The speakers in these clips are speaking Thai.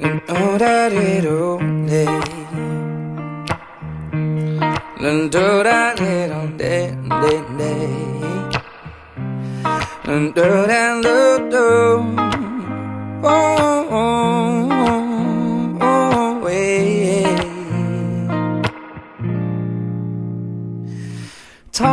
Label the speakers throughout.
Speaker 1: You know that it only 넌 돌아내 넌내내내 넌 돌아내도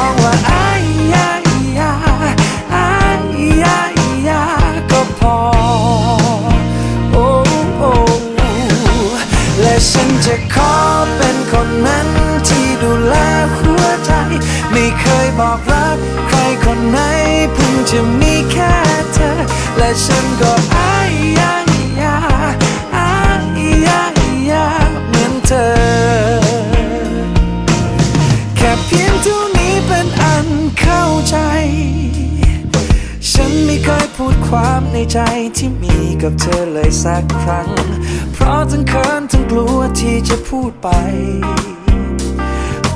Speaker 1: อ ไม่เคยบอกรัก ใครคนไหนเพิ่งจะมีแค่เธอ และฉันก็อายยายาอายยายาเหมือนเธอ แค่เพียงเท่านี้เป็นอันเข้าใจ ฉันไม่เคยพูดความในใจที่มีกับเธอเลยสักครั้ง เพราะทั้งเขินทั้งกลัวที่จะพูดไป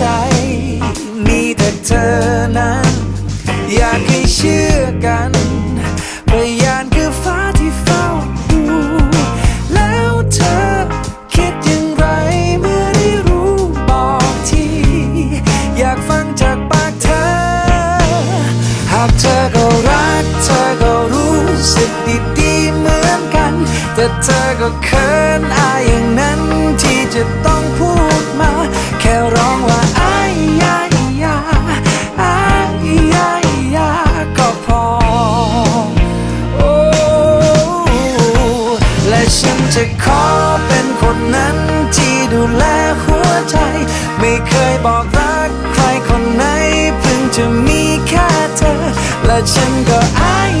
Speaker 1: จ แต่เธอก็เขินอายอย่างนั้นที่จะต้องพูดมา แค่ร้องว่าอายยายาอายยายาก็พอ โอ้และฉันจะขอเป็นคนนั้นที่ดูแลหัวใจ ไม่เคยบอกรักใครคนไหนเพิ่งจะมีแค่เธอ และฉันก็อาย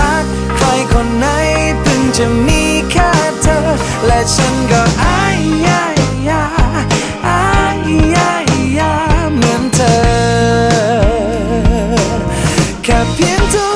Speaker 1: Capítulo.